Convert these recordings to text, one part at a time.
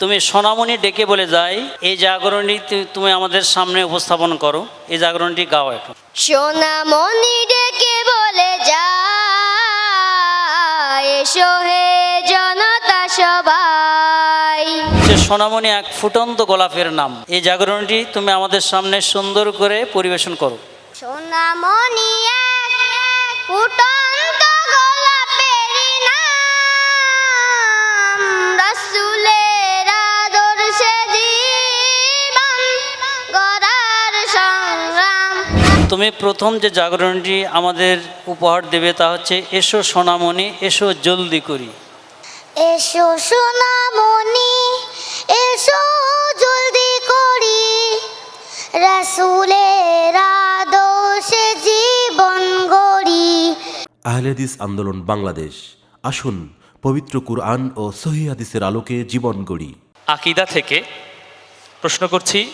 তুমি সোনামণি ডেকে বলে যাই এই জাগরণটি তুমি আমাদের সামনে উপস্থাপন করো। এই জাগরণটি গাও এখন। সোনামণি ডেকে বলে এসো হে জনতা সবাই। সোনামণি এক ফুটন্ত গোলাপের নাম। এই জাগরণটি তুমি আমাদের সামনে সুন্দর করে পরিবেশন করো। সোনামণি এক ফুটন্ত তুমি প্রথম যে জাগরণটি আমাদের উপহার দেবে তা হচ্ছে এসো সোনামণি এসো জলদি করি। এসো সোনামণি এসো জলদি করি। রাসূলের আদর্শে জীবন গড়ি। আহলেদিস আন্দোলন বাংলাদেশ। আসুন পবিত্র কুরআন ও সহি হাদিসের আলোকে জীবন গড়ি। আকিদা থেকে প্রশ্ন করছি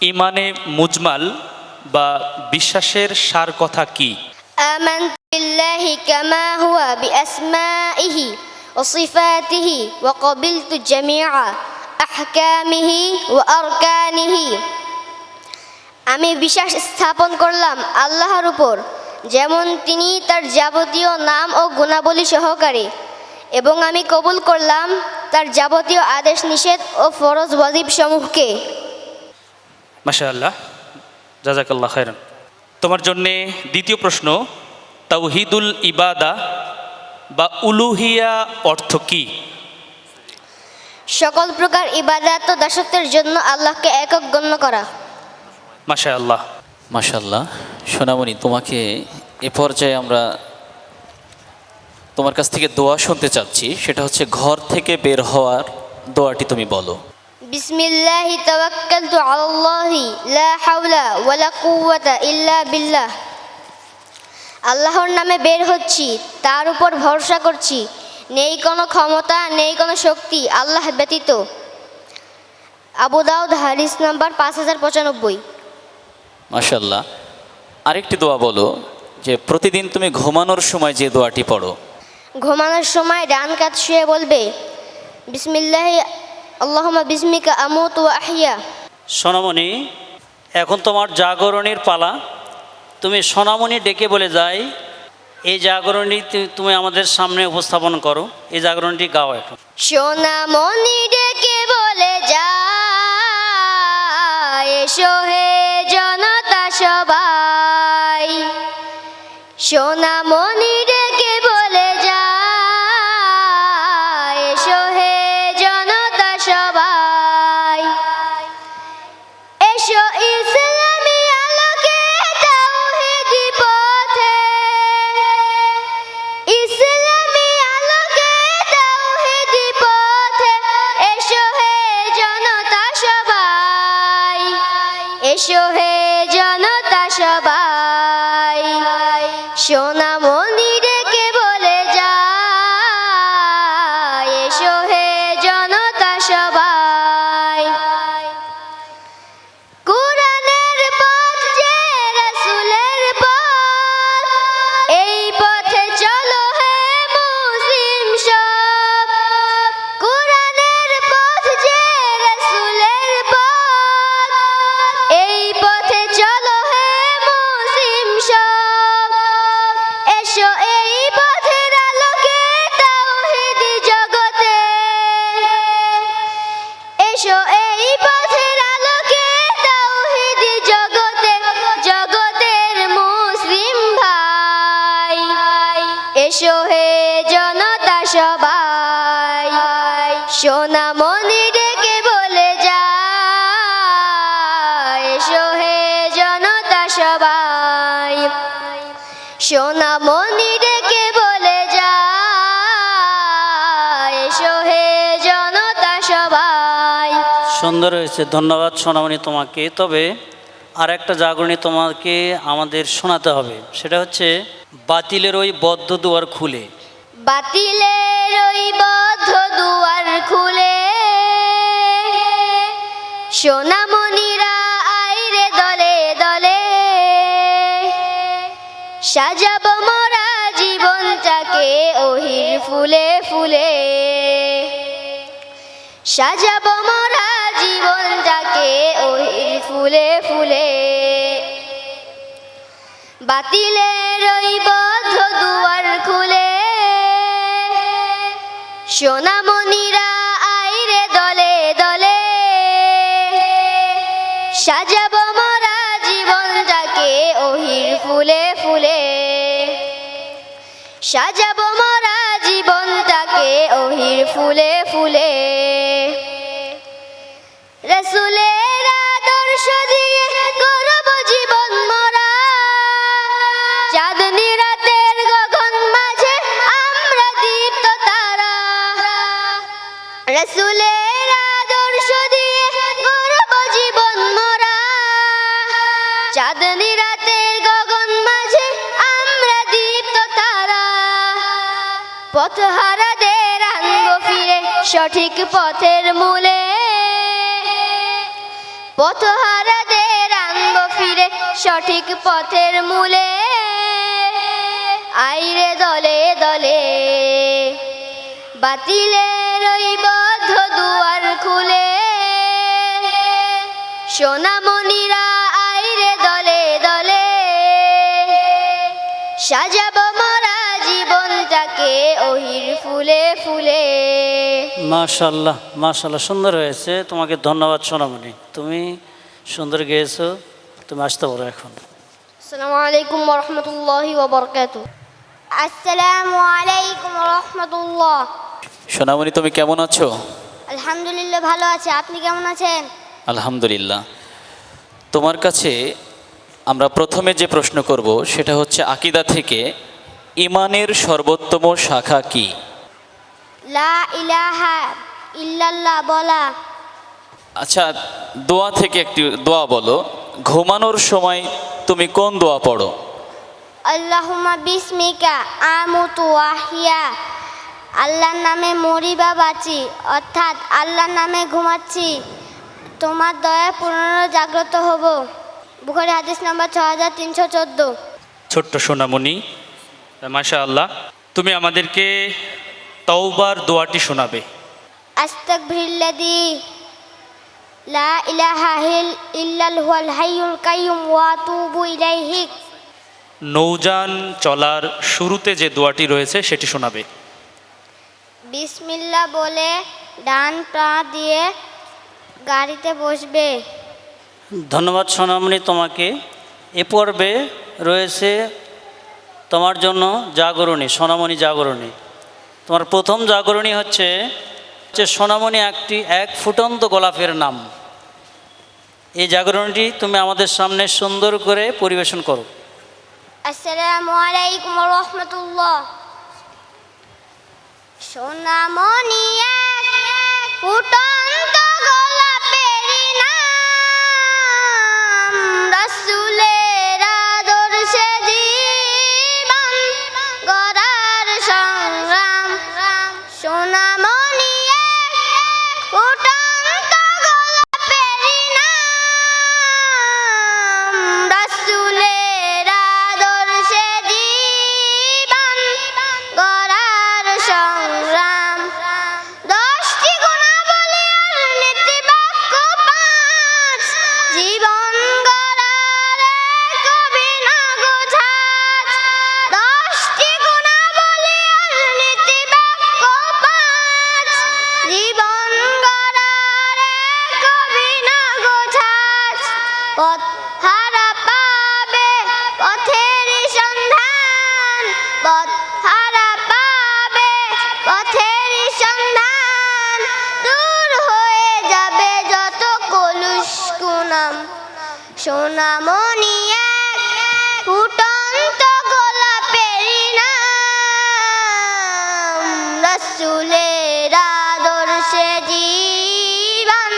ইমানে মুজমাল বা বিশ্বাসের সার কথা কি آمنت بالله كما هو بأسمائه وصفاته وقبلت جميع أحكامه وأركانه আমি বিশ্বাস স্থাপন করলাম আল্লাহর উপর যেমন তিনি তার যাবতীয় নাম ও গুণাবলী সহকারে এবং আমি কবুল করলাম তার যাবতীয় আদেশ নিষেধ ও ফরজ ওয়াজিব সমূহকে মাশা আল্লাহ জাজাকাল্লাহ খায়রান। তোমার জন্যে দ্বিতীয় প্রশ্ন তাওহিদুল ইবাদা বা উলুহিয়া অর্থ কি? সকল প্রকার ইবাদাত ও দাসত্বের জন্য আল্লাহকে একক গণ্য করা। মাশা আল্লাহ মাশাল্লাহ সোনামণি তোমাকে এ পর্যায়ে আমরা তোমার কাছ থেকে দোয়া শুনতে চাচ্ছি। সেটা হচ্ছে ঘর থেকে বের হওয়ার দোয়াটি তুমি বলো। বিসমিল্লাহি তাওয়াক্কালতু আলাল্লাহি লা হাওলা ওয়ালা কুওয়াতা ইল্লা বিল্লাহ। আল্লাহর নামে বের হচ্ছি তার উপর ভরসা করছি। নেই কোনো ক্ষমতা নেই কোনো শক্তি আল্লাহ ব্যতীত। আবু দাউদ হাদিস নাম্বার পাঁচ হাজার পঁচানব্বই। মাশাল্লাহ আরেকটি দোয়া বলো যে প্রতিদিন তুমি ঘুমানোর সময় যে দোয়াটি পড়ো। ঘুমানোর সময় ডান কাত শুয়ে বলবে বিসমিল্লাহি আল্লাহুম্মা বিসমিকা আমুত ওয়া আহিয়া। সোনামণি এখন তোমার জাগরণের পালা। তুমি সোনামণি ডেকে বলে যাই এই জাগরণটি তুমি আমাদের সামনে উপস্থাপন করো। এই জাগরণটি গাও এখন। সোনামণি ডেকে বলে যায় এসো হে জনতা সবাই। সোনামণি সুন্দর হয়েছে, ধন্যবাদ সোনামণি তোমাকে। তবে আর একটা জাগরণী তোমাকে আমাদের শোনাতে হবে, সেটা হচ্ছে বাতিলের ওই বদ্ধ দুয়ার খুলে। বাতিলের ওই বদ্ধ দুয়ার খুলে। সোনামণিরা আইরে দলে দলে। সাজাব মোরা জীবনটাকে ওহির ফুলে ফুলে। সাজাব মোরা জীবনটাকে ওহির ফুলে ফুলে। বাতিলের ওই বদ্ধ দুয়ার খুলে। সোনামণিরা আইরে দলে দলে। সাজাব মোরা জীবনটাকে ওহির ফুলে ফুলে। সাজাব মোরা জীবনটাকে ওহির ফুলে ফুলে। পথহারাদের আনব ফিরে, সঠিক পথের মূলে। পথহারাদের আনব ফিরে, সঠিক পথের মূলে। আইরে দলে দলে। বাতিলের ওই বদ্ধ দুয়ার খুলে। সোনামণিরা আইরে দলে দলে। সাজাব ফুলে ফুলে। মাশাল্লাহ মাশাল্লাহ সুন্দর হয়েছে। তোমাকে ধন্যবাদ সোনামণি। তুমি সুন্দর গেয়েছো তুমি আসতে পারো এখন। আসসালামু আলাইকুম রহমতুল্লাহি ওবরকাত। আসসালামু আলাইকুম রহমতুল্লাহ সোনামণি তুমি কেমন আছো? আলহামদুলিল্লাহ ভালো আছে। আপনি কেমন আছেন? আলহামদুলিল্লাহ। তোমার কাছে আমরা প্রথমে যে প্রশ্ন করব সেটা হচ্ছে আকিদা থেকে ইমানের সর্বোত্তম শাখা কি? লা ইলাহা ইল্লাল্লাহ বলা। আচ্ছা দোয়া থেকে একটি দোয়া বলো। ঘুমানোর সময় তুমি কোন দোয়া পড়ো? আল্লাহুম্মা বিসমিকা আমুতু ওয়াহিয়া। আল্লাহর নামে মরি বা বাঁচি অর্থাৎ আল্লাহর নামে ঘুমাচ্ছি। তোমার দয়া পুনর জাগ্রত হব। বুখারি হাদিস নাম্বার ছ হাজার তিনশো চোদ্দ। ছোট্ট সোনামণি মাশা আল্লাহ তুমি আমাদেরকে তওবার দোয়াটি শোনাবে। আস্তাগফিরুল্লাযী লা ইলাহা ইল- ইল্লাল হুয়াল হাইয়ুল কাইয়ুম ওয়া আতুবু ইলাইহি। নৌযান চলার শুরুতে যে দোয়াটি রয়েছে সেটি শোনাবে। বিসমিল্লাহ বলে ডান পা দিয়ে গাড়িতে বসবে। ধন্যবাদ সোনামণি তোমাকে। এ পর্বে রয়েছে তোমার জন্য জাগরণী, সোনামণি জাগরণী। তোমার প্রথম জাগরণী হচ্ছে যে সোনামণি একটি, এক ফুটন্ত গোলাপের নাম। এই জাগরণীটি তুমি আমাদের সামনে সুন্দর করে পরিবেশন করো। আসসালামু সোনামণি সোনামণি এক ফুটন্ত গোলাপেরই নাম। রসুলের আদর্শে জীবন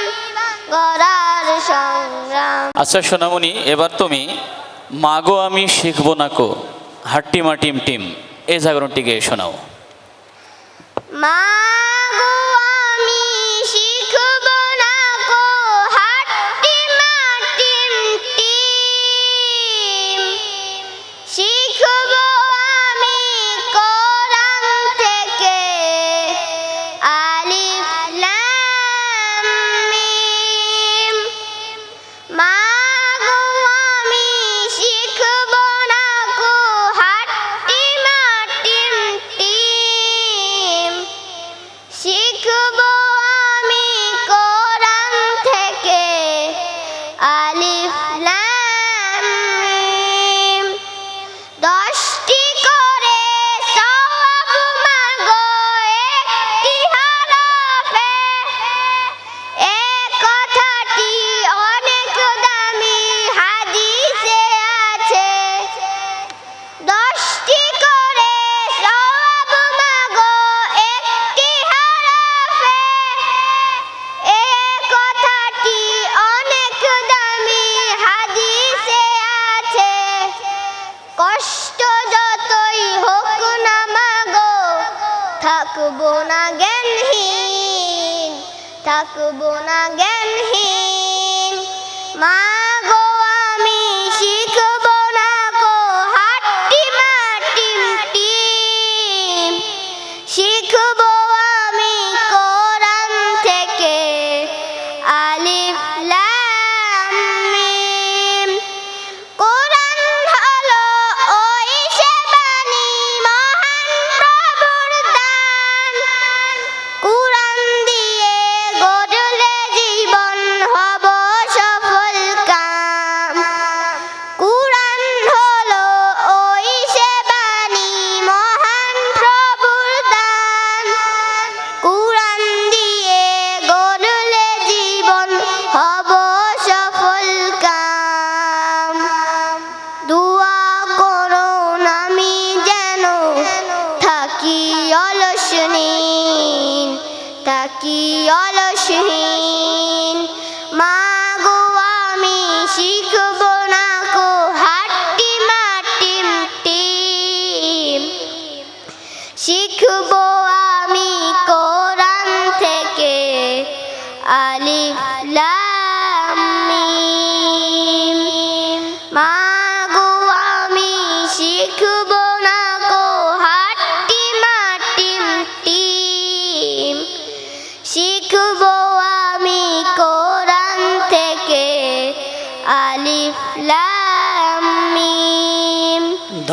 গড়ার সংগ্রাম। আচ্ছা সোনামণি এবার তুমি মাগো আমি শিখব না কো হাট্টিমা টিম টিম এই জাগরণটি গিয়ে শোনাও। মা শিখব। থাকি অলসহীন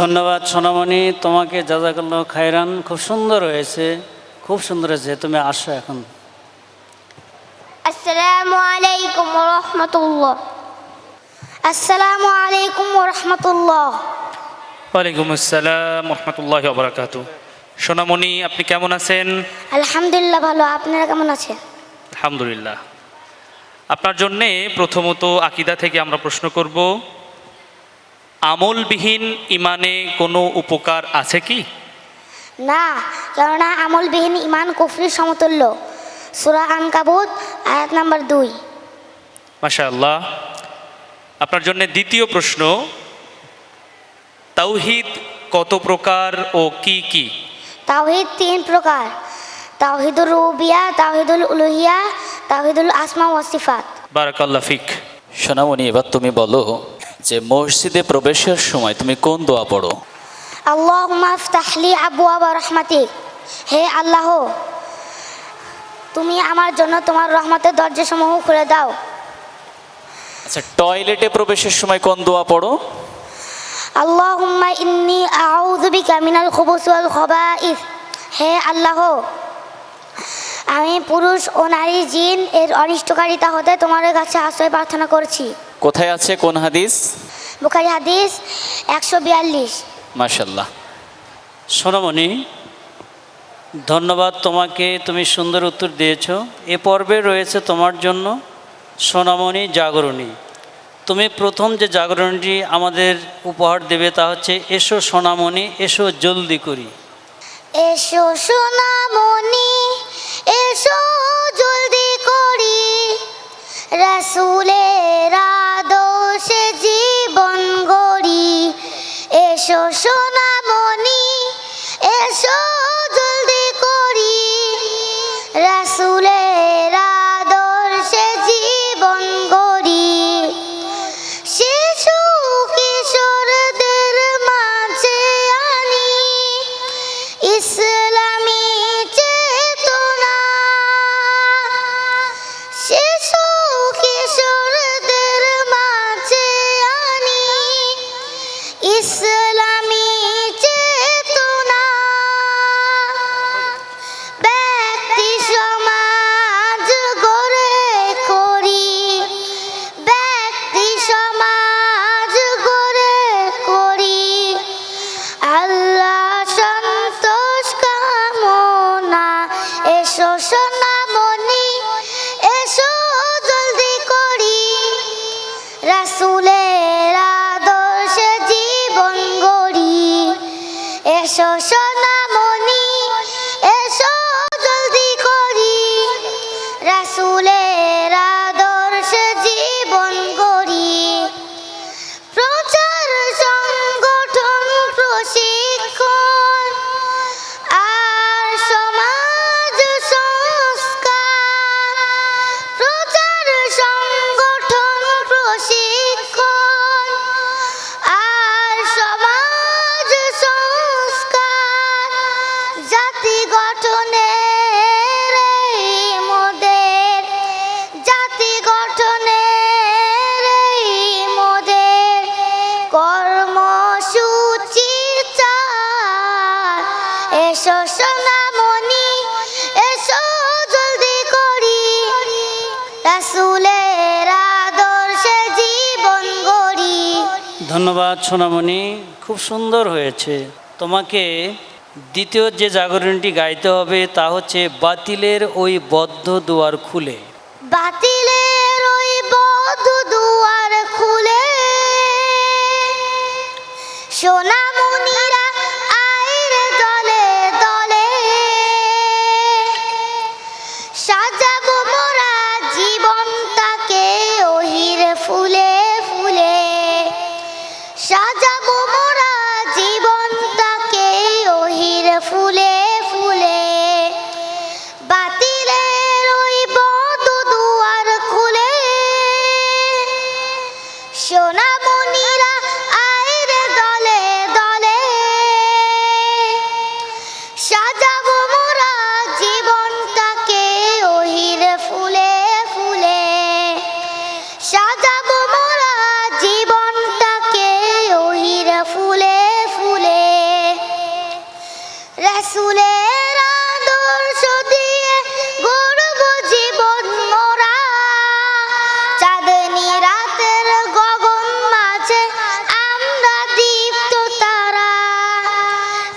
ধন্যবাদ সোনামণি তোমাকে জাজাকাল্লাহ খায়রান খুব সুন্দর হয়েছে খুব সুন্দর হয়েছে তুমি আসো এখন। আসসালামু আলাইকুম রহমতুল্লাহ আসসালামু আলাইকুম রহমতুল্লাহ ওয়ালাইকুম আসসালাম রহমতুল্লাহ বরাকাত সোনামণি আপনি কেমন আছেন? আলহামদুলিল্লাহ ভালো আপনারা কেমন আছেন? আলহামদুলিল্লাহ। আপনার জন্যে প্রথমত আকিদা থেকে আমরা প্রশ্ন করব আমলবিহীন ইমানে কোনো উপকার আছে কি? না কেননা আমলবিহীন ইমান কুফরির সমতুল্য। সুরা আনকাবুত আয়াত নাম্বার দুই। মাশা আল্লাহ আপনার জন্য দ্বিতীয় প্রশ্ন তাওহিদ কত প্রকার ও কি কি? তাওহিদ তিন প্রকার। তাওহিদুল রুবিয়া তাওহিদুল উলুহিয়া তাওহিদুল আসমা ওয়াসিফাত বারাকাল্লা ফিক। সোনামণি এবার তুমি বলো যে মসজিদে প্রবেশের সময় তুমি কোন দোয়া পড়ো? আল্লাহুম্মা আফতাহলি আবওয়াবা রহমাতিক হে আল্লাহ তুমি আমার জন্য তোমার রহমতের দরজাসমূহ খুলে দাও। আচ্ছা টয়লেটে প্রবেশের সময় কোন দোয়া পড়ো? আল্লাহুম্মা ইন্নি আউযু বিকা মিনাল খুবুসি ওয়াল খবাইস। হে আল্লাহ আমি পুরুষ ও নারী জিন এর অনিষ্টকারিতা হতে তোমার কাছে আশ্রয় প্রার্থনা করছি। কোথায় আছে কোন হাদিস? বুখারি হাদিস একশো বিয়াল্লিশ। মাশাল্লাহ সোনামণি ধন্যবাদ তোমাকে তুমি সুন্দর উত্তর দিয়েছ। এ পর্বে রয়েছে তোমার জন্য সোনামণি জাগরণী। তুমি প্রথম যে জাগরণটি আমাদের উপহার দেবে তা হচ্ছে এসো সোনামণি এসো জলদি করি। এসো সোনামণি এসো জলদি করি। রসুলের আদর্শে জীবন গড়ি। এসো সোনামণি, এসো জলদি করি। রসুলের আদর্শে জীবন গড়ি। শিশু কিশোরদের মাঝে আনি। ইসলামী সোনামণি এসো সোনামণি এসো জলদি করি। রাসুলের আদর্শে জীবন গড়ি। ধন্যবাদ সোনামণি খুব সুন্দর হয়েছে। তোমাকে দ্বিতীয় যে জাগরণটি গাইতে হবে তা হচ্ছে বাতিলের ওই বদ্ধ দুয়ার খুলে। বাতিলের ওই বদ্ধ দুয়ার খুলে। সোনা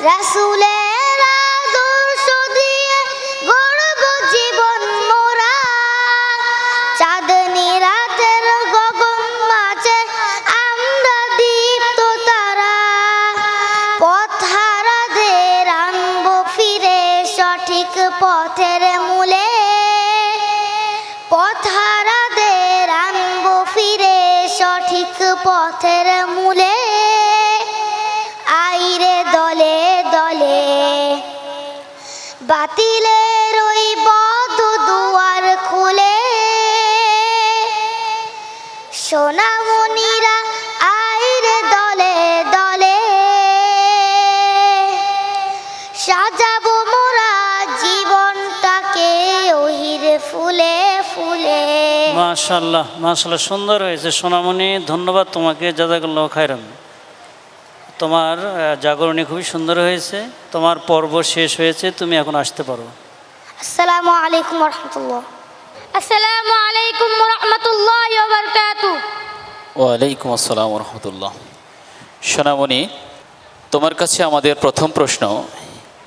রসুলের সাজাবো মোরা জীবনটাকে ওহির ফুলে ফুলে। মাশাল্লাহ মাশাল্লাহ সুন্দর হয়েছে। সোনামণি ধন্যবাদ তোমাকে জাজাকাল্লাহ খায়রান। তোমার জাগরণী খুবই সুন্দর হয়েছে। তোমার পর্ব শেষ হয়েছে তুমি এখন আসতে পারো। আসসালামু আলাইকুম রহমতুল্লাহ আসসালামু আলাইকুম রহমতুল্লাহ বারকাতু ওয়ালাইকুম আসসালাম রহমতুল্লাহ সোনামণি তোমার কাছে আমাদের প্রথম প্রশ্ন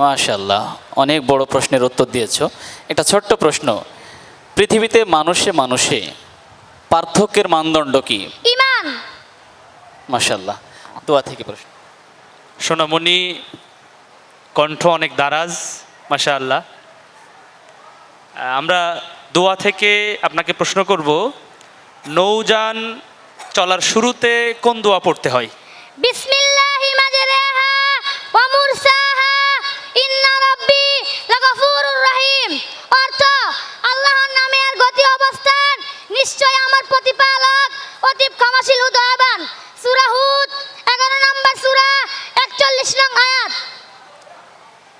মাশাল্লাহ অনেক বড় প্রশ্নের উত্তর দিয়েছ। একটা ছোট্ট প্রশ্ন পৃথিবীতে মানুষে মানুষে পার্থক্যের মানদণ্ড কি? ইমান। মাশাল্লাহ দোয়া থেকে প্রশ্ন। সোনামণি কণ্ঠ অনেক দারাজ মাশা আল্লাহ আমরা দোয়া থেকে আপনাকে প্রশ্ন করব নৌযান চলার শুরুতে কোন দোয়া পড়তে হয়? বিসমিল্লাহি। রহিম অর্থ আল্লাহর নামে আর গতি অবস্থান। নিশ্চয় আমার প্রতিপালক অতি ক্ষমাশীল ও দয়াবান সূরা হুদ 11 নম্বর সূরা 41 নং আয়াত।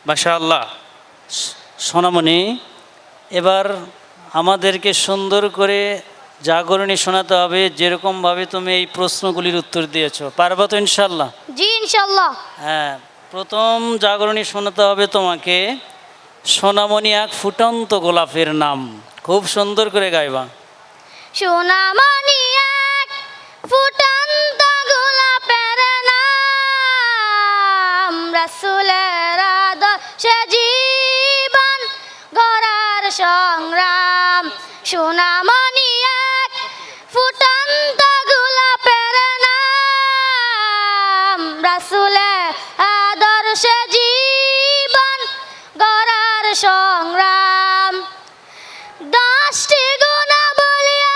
মাশা আল্লাহ সোনামণি এবার আমাদেরকে সুন্দর করে জাগরণী শোনাতে হবে যেরকমভাবে তুমি এই প্রশ্নগুলির উত্তর দিয়েছ। পারবা তো ইনশাল্লাহ জি ইনশাআল্লাহ। হ্যাঁ প্রথম জাগরণী শোনাতে হবে তোমাকে। সোনামণি এক ফুটন্ত গোলাপের নাম। খুব সুন্দর করে গাইবা। সোনামণি এক ফুটন্ত গোলাপের নাম। রাসূলের আদর্শে জীবন গড়ার সংগ্রাম। সোনামণি সংগ্রাম। দশটি গুণা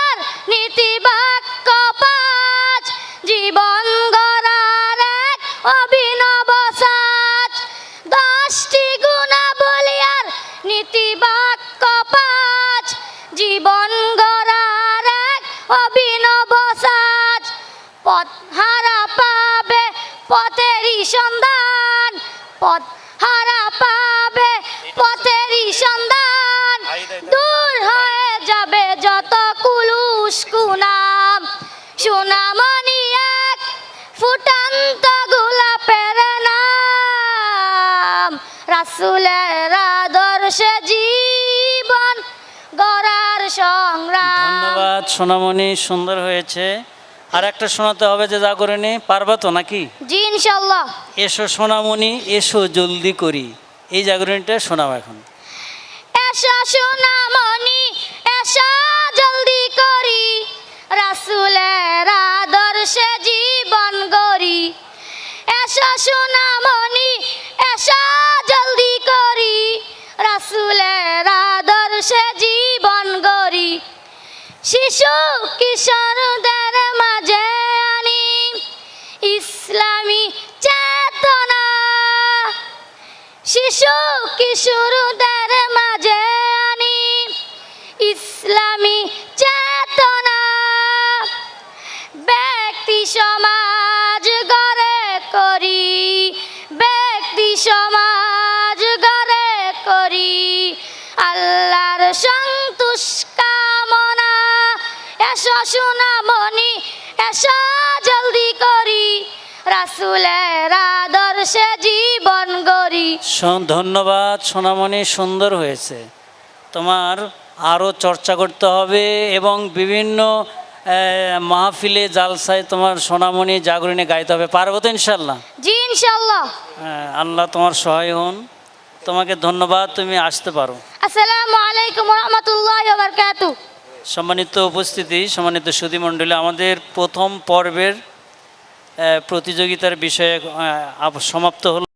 আর নীতি বাক্য পাঁচ জীবন গড়ার এক অভিনব সাজ। দশটি গুণা আর নীতি বাক্য পাঁচ জীবন গড়ার এক অভিনব সাজ। পথ হারা পাবে পথেরই সন্ধান। পথ হারা পাবে পথে কুলুস কুনাম সোনামণি এক ফুটান্ত গোলাপের নাম। রাসুলের আদর্শে জীবন গড়ার সংগ্রাম। ধন্যবাদ সোনামণি সুন্দর হয়েছে। আর একটা শোনাতে হবে যে জাগরণী পারবা তো নাকি? জি ইনশাল্লাহ এসো সোনামণি এসো জলদি করি। এই জাগরণীটা শোনাও এখন। এসা সোনামণি শিশু কিশোরদের মাঝে আনি ইসলামী চেতনা। শিশু কিশোরদের মাঝে আনি ইসলামী চেতনা। ব্যক্তি সমাজ গড়ে করি, ব্যক্তি সমাজ গড়ে করি। আল্লাহর সন্তুষ কামনা এসো সোনামণি এসো জলদি করি। রাসুলের আদর্শে জীবন গড়ি। ধন্যবাদ সোনামণি সুন্দর হয়েছে। তোমার আরও চর্চা করতে হবে এবং বিভিন্ন মাহফিলে জালসায় তোমার সোনামণি জাগরণে গাইতে হবে। পারব তো ইনশাল্লাহ জি ইনশাল্লাহ হ্যাঁ, আল্লাহ তোমার সহায় হন। তোমাকে ধন্যবাদ তুমি আসতে পারো। আসসালামু আলাইকুম রহমতুল্লাহ বারকাতু সম্মানিত উপস্থিতি সম্মানিত সুদীমণ্ডলী আমাদের প্রথম পর্বের প্রতিযোগিতার বিষয়ে সমাপ্ত হলো।